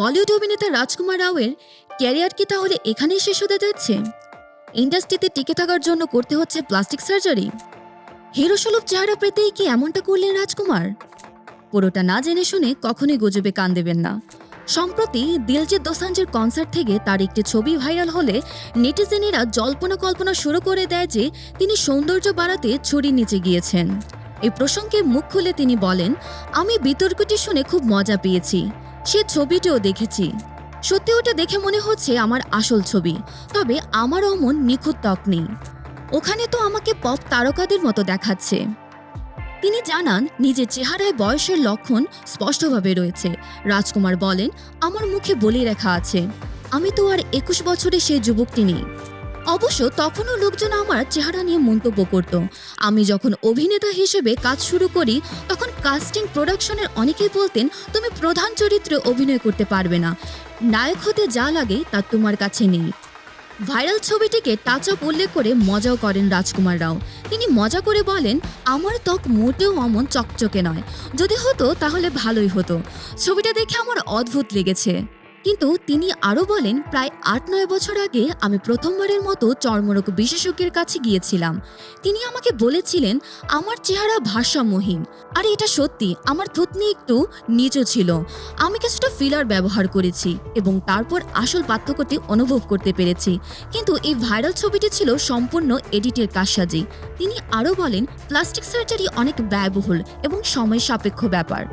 বলিউড অভিনেতা রাজকুমার রাওয়ের ক্যারিয়ার কি তাহলে এখানেই শেষ হতে যাচ্ছে? ইন্ডাস্ট্রিতে টিকে থাকার জন্য করতে হচ্ছে প্লাস্টিক সার্জারি। হিরো সুলভ চেহারা পেতেই কি এমনটা করলেন রাজকুমার? পুরোটা না জেনে শুনে কখনোই গুজবে কান দেবেন না। সম্প্রতি দিলজিৎ দোসাঞ্জের কনসার্ট থেকে তার একটি ছবি ভাইরাল হলে নেটিজেনেরা জল্পনা কল্পনা শুরু করে দেয় যে তিনি সৌন্দর্য বাড়াতে ছুরির নিচে গিয়েছেন। এই প্রসঙ্গে মুখ খুলে তিনি বলেন, আমি বিতর্কটি শুনে খুব মজা পেয়েছি। সে ছবিটিও দেখেছি। সত্যি ওটা দেখে মনে হচ্ছে আমার আসল ছবি, তবে আমার অমন নিখুঁত ত্বক নেই। ওখানে তো আমাকে পপ তারকাদের মতো দেখাচ্ছে। তিনি জানান, নিজের চেহারায় বয়সের লক্ষণ স্পষ্টভাবে রয়েছে। রাজকুমার বলেন, আমার মুখে বলি রেখা আছে। আমি তো আর একুশ বছরে সেই যুবকটি নেই। অবশ্য তখনও লোকজন আমার চেহারা নিয়ে মন্তব্য করত। আমি যখন অভিনেতা হিসেবে কাজ শুরু করি, তখন কাস্টিং প্রোডাকশনের অনেকেই বলতেন, তুমি প্রধান চরিত্রে অভিনয় করতে পারবে না। নায়ক হতে যা লাগে তা তোমার কাছে নেই। ভাইরাল ছবিটিকে টাচ আপ উল্লেখ করে মজাও করেন রাজকুমার রাও। তিনি মজা করে বলেন, আমার ত্বক মোটেও অমন চকচকে নয়। যদি হতো, তাহলে ভালোই হতো। ছবিটা দেখে আমার অদ্ভুত লেগেছে। কিন্তু তিনি আরও বলেন, প্রায় আট নয় বছর আগে আমি প্রথমবারের মতো চর্মরোগ বিশেষজ্ঞের কাছে গিয়েছিলাম। তিনি আমাকে বলেছিলেন, আমার চেহারা ভারসাম্যহীন। আর, এটা সত্যি, আমার থুতনি একটু নিচু ছিল। আমি কিছুটা ফিলার ব্যবহার করেছি এবং তারপর আসল পার্থক্যটি অনুভব করতে পেরেছি। কিন্তু এই ভাইরাল ছবিটি ছিল সম্পূর্ণ এডিটের কারসাজি। তিনি আরও বলেন, প্লাস্টিক সার্জারি অনেক ব্যয়বহুল এবং সময় সাপেক্ষ ব্যাপার।